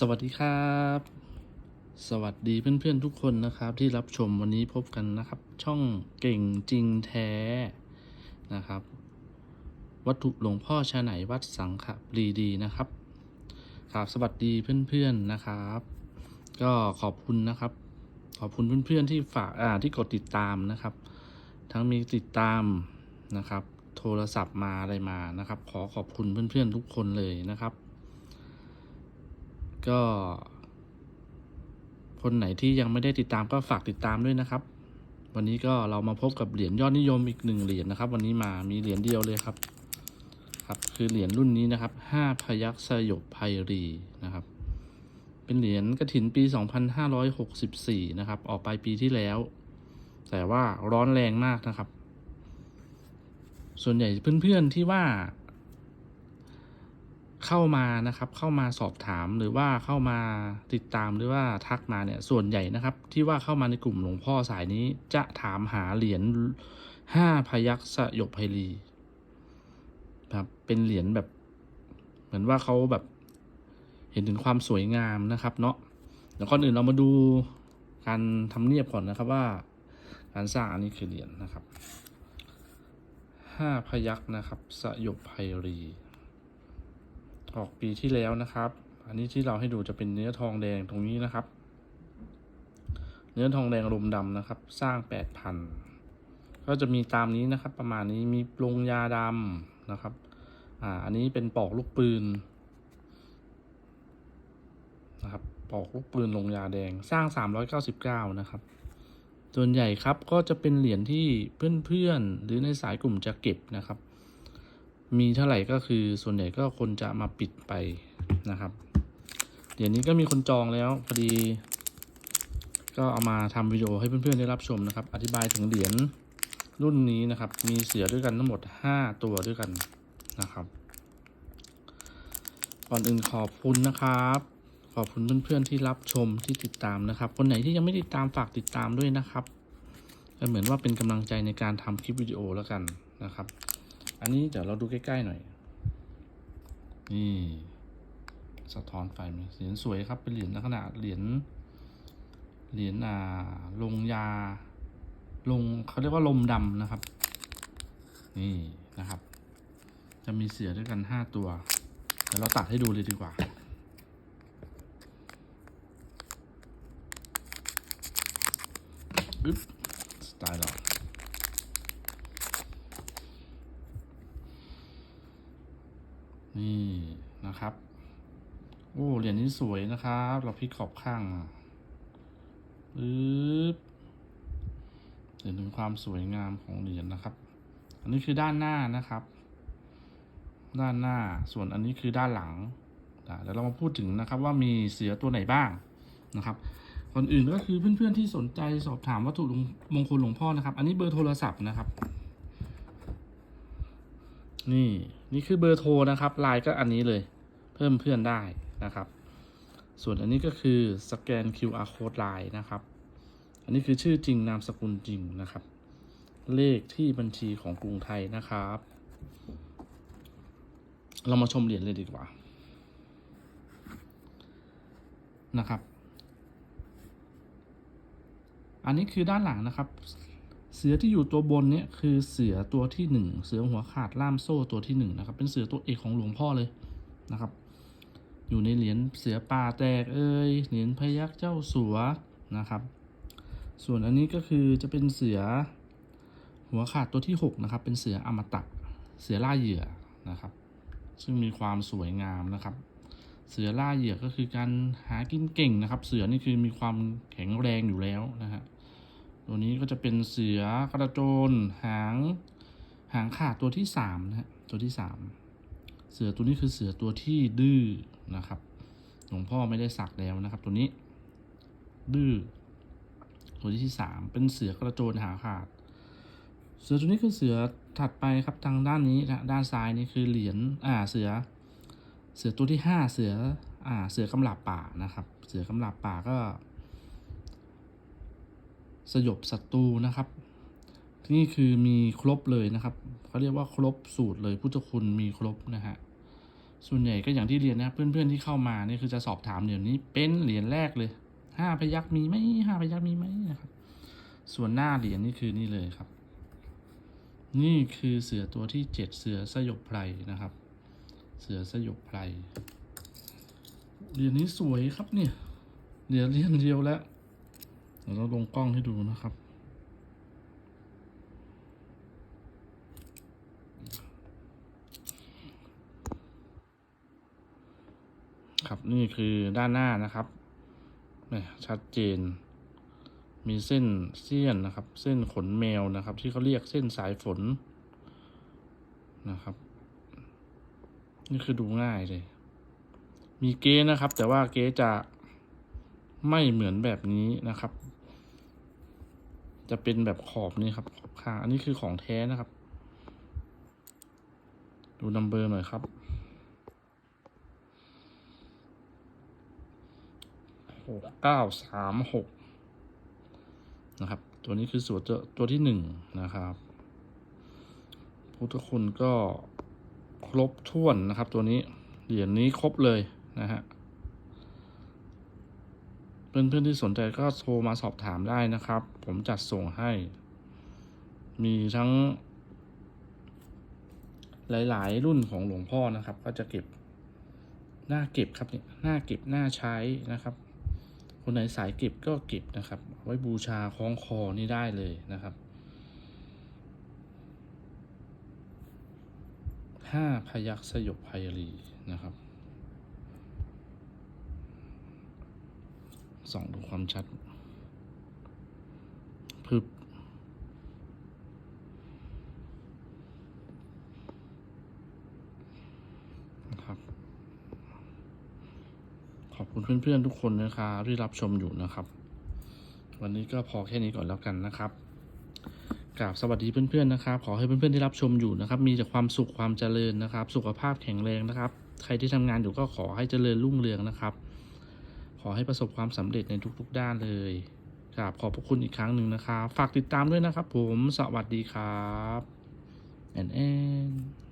สวัสดีครับ สวัสดีเพื่อนๆทุกคนนะครับ ที่รับชมวันนี้พบกันนะครับ ช่องเก่งจริงแท้นะครับ วัตถุหลวงพ่อชาไหนวัดสังขปรีดีนะครับครับสวัสดีเพื่อนๆนะครับ ก็ขอบคุณนะครับ ขอบคุณเพื่อนๆที่ฝากอ่าที่กดติดตามนะครับ ทั้งมีติดตามนะครับ โทรศัพท์มาอะไรมานะครับ ขอขอบคุณเพื่อนๆทุกคนเลยนะครับ ก็ คนไหนที่ยังไม่ได้ติดตามก็ฝากติดตามด้วยนะครับ วันนี้ก็เรามาพบกับเหรียญยอดนิยมอีกหนึ่งเหรียญนะครับ วันนี้มามีเหรียญเดียวเลยครับ ครับ คือเหรียญรุ่นนี้นะครับห้าพยักษ์สยบไพรีนะครับ เป็นเหรียญกระถินปี 2564 นะครับ ออกไปปีที่แล้ว แต่ว่าร้อนแรงมากนะครับ ส่วนใหญ่เพื่อนๆที่ว่า เข้ามานะครับ เข้ามาสอบถามหรือว่าเข้ามาติดตามหรือว่าทักมาเนี่ยส่วนใหญ่นะครับ ที่ว่าเข้ามาในกลุ่มหลวงพ่อสายนี้จะถามหาเหรียญห้าพยักษ์สยบไพรีครับเป็นเหรียญแบบ เหมือนว่าเขาแบบ เห็นถึงความสวยงามนะครับเนาะเดี๋ยวก่อนอื่นเรามาดูการทำเนียบก่อนนะครับว่าการสร้างอันนี้คือเหรียญนะครับห้าพยักษ์นะครับสยบไพรี ออกปีที่แล้วนะครับ อันนี้ที่เราให้ดูจะเป็นเนื้อทองแดงตรงนี้นะครับ เนื้อทองแดงลมดำนะครับ สร้างแปดพันก็จะมีตามนี้นะครับ ประมาณนี้มีปรุงยาดำนะครับ อ่า อันนี้เป็นปอกลูกปืนนะครับ ปอกลูกปืนลงยาแดงสร้างสามร้อยเก้าสิบเก้านะครับ ส่วนใหญ่ครับก็จะเป็นเหรียญที่เพื่อนๆหรือในสายกลุ่มจะเก็บนะครับ มีเท่าไหร่ก็คือส่วนใหญ่ก็คนจะมาปิดไปนะครับ เดี๋ยวนี้ก็มีคนจองแล้วพอดี ก็เอามาทำวิดีโอให้เพื่อนๆได้รับชมนะครับ อธิบายถึงเหรียญรุ่นนี้นะครับ มีเสือด้วยกันทั้งหมด 5 ตัวด้วยกันนะครับก่อนอื่นขอบคุณนะครับ ขอบคุณเพื่อนๆที่รับชมที่ติดตามนะครับ คนไหนที่ยังไม่ติดตามฝากติดตามด้วยนะครับก็เหมือนว่าเป็นกำลังใจในการทำคลิปวิดีโอแล้วกันนะครับ อันนี้เดี๋ยวเราดูใกล้ๆหน่อย นี่ สะท้อนไฟไหมเหรียญสวยครับ เป็นเหรียญลักษณะเหรียญ เหรียญอ่า ลงยา ลงเขาเรียกว่าลมดำนะครับ นี่นะครับ จะมีเสือด้วยกันห้าตัว เดี๋ยวเราตัดให้ดูเลยดีกว่าอึ๊บสไตล์เรานี่นะครับ โอ้เหรียญนี้สวยนะครับ เราพลิกขอบข้างมาปึ๊บเห็นถึงความสวยงามของเหรียญนะครับ อันนี้คือด้านหน้านะครับ ด้านหน้า ส่วนอันนี้คือด้านหลังอะเดี๋ยวเรามาพูดถึงนะครับว่ามีเสือตัวไหนบ้างนะครับคนอื่นก็คือเพื่อนๆที่สนใจสอบถามวัตถุมงคลหลวงพ่อนะครับ อันนี้เบอร์โทรศัพท์นะครับ นี่นี่คือเบอร์โทรนะครับไลน์ก็อันนี้เลย เพิ่มเพื่อนได้ นะครับ ส่วนอันนี้ก็คือสแกน QR code ไลน์นะครับ อันนี้คือชื่อจริงนามสกุลจริงนะครับ เลขที่บัญชีของกรุงไทยนะครับ เรามาชมเหรียญเลยดีกว่านะครับ อันนี้คือด้านหลังนะครับ เสือที่อยู่ตัวบนเนี่ยคือเสือตัวที่หนึ่งเสือหัวขาดล่ามโซ่ตัวที่หนึ่งนะครับ เป็นเสือตัวเอกของหลวงพ่อเลยนะครับ อยู่ในเหรียญเสือป่าแตกเอ้ยเหรียญพยักเจ้าสัวนะครับ ส่วนอันนี้ก็คือจะเป็นเสือหัวขาดตัวที่หกนะครับ เป็นเสืออมตะเสือล่าเหยื่อนะครับ ซึ่งมีความสวยงามนะครับ เสือล่าเหยื่อก็คือการหากินเก่งนะครับ เสือนี่คือมีความแข็งแรงอยู่แล้วนะฮะตัวนี้ก็จะเป็นเสือกระโจนหางหางขาดตัวที่สามนะฮะตัวที่สาม เสือตัวนี้คือเสือตัวที่ดื้อนะครับ หลวงพ่อไม่ได้สักแล้วนะครับ ตัวนี้ ดื้อ ตัวที่สามเป็นเสือกระโจนหาขาด เสือตัวนี้คือเสือถัดไปครับทางด้านนี้นะด้านซ้ายนี่คือเหรียญอ่าเสือ เสือตัวที่ห้าเสืออ่าเสือกำลับป่านะครับ เสือกำลับป่าก็ สยบศัตรูนะครับ นี่คือมีครบเลยนะครับเขาเรียกว่าครบสูตรเลยพุทธคุณมีครบนะฮะส่วนใหญ่ก็อย่างที่เรียนนะเพื่อนๆที่เข้ามานี่คือจะสอบถามเดี๋ยวนี้เป็นเหรียญแรกเลยห้าพยักมีไหมห้าพยักมีไหมนะครับ ส่วนหน้าเหรียญนี่คือนี่เลยครับ นี่คือเสือตัวที่เจ็ดเสือสยบไพรนะครับ เสือสยบไพรเหรียญนี้สวยครับเนี่ยเหรียญเรียญเดียวแล้วเดี๋ยวเราลงกล้องให้ดูนะครับ ครับ นี่คือด้านหน้านะครับชัดเจน มีเส้นเสี้ยนนะครับ เส้นขนแมวนะครับ ที่เขาเรียกเส้นสายฝนนะครับ นี่คือดูง่ายเลย มีเก๊นะครับ แต่ว่าเก๊จะไม่เหมือนแบบนี้นะครับ จะเป็นแบบขอบนี่ครับขอบข้างอันนี้คือของแท้นะครับ ดูนัมเบอร์หน่อยครับ หกเก้าสามหกนะครับ ตัวนี้คือส่วนตัวตัวที่หนึ่งนะครับ พุทธคุณก็ครบถ้วนนะครับ ตัวนี้เหรียญนี้ครบเลยนะฮะเพื่อนๆที่สนใจก็โทรมาสอบถามได้นะครับ ผมจัดส่งให้ มีทั้ง หลาย ๆ รุ่นของหลวงพ่อนะครับ ก็จะเก็บหน้าเก็บครับเนี่ยหน้าเก็บหน้าใช้นะครับ คนไหนสายเก็บก็เก็บนะครับ ไว้บูชาคล้องคอนี่ได้เลยนะครับห้าพยักสยบพยรีนะครับส่องดูความชัดพึบ ขอบคุณเพื่อนๆทุกคนนะครับที่รับชมอยู่นะครับ วันนี้ก็พอแค่นี้ก่อนแล้วกันนะครับกราบสวัสดีเพื่อนๆนะครับ ขอให้เพื่อนๆที่รับชมอยู่นะครับ มีแต่ความสุขความเจริญนะครับ สุขภาพแข็งแรงนะครับ ใครที่ทำงานอยู่ก็ขอให้เจริญรุ่งเรืองนะครับ ขอให้ประสบความสำเร็จในทุกๆด้านเลยกราบขอบพระคุณอีกครั้งหนึ่งนะครับ ฝากติดตามด้วยนะครับ ผมสวัสดีครับแอนแอน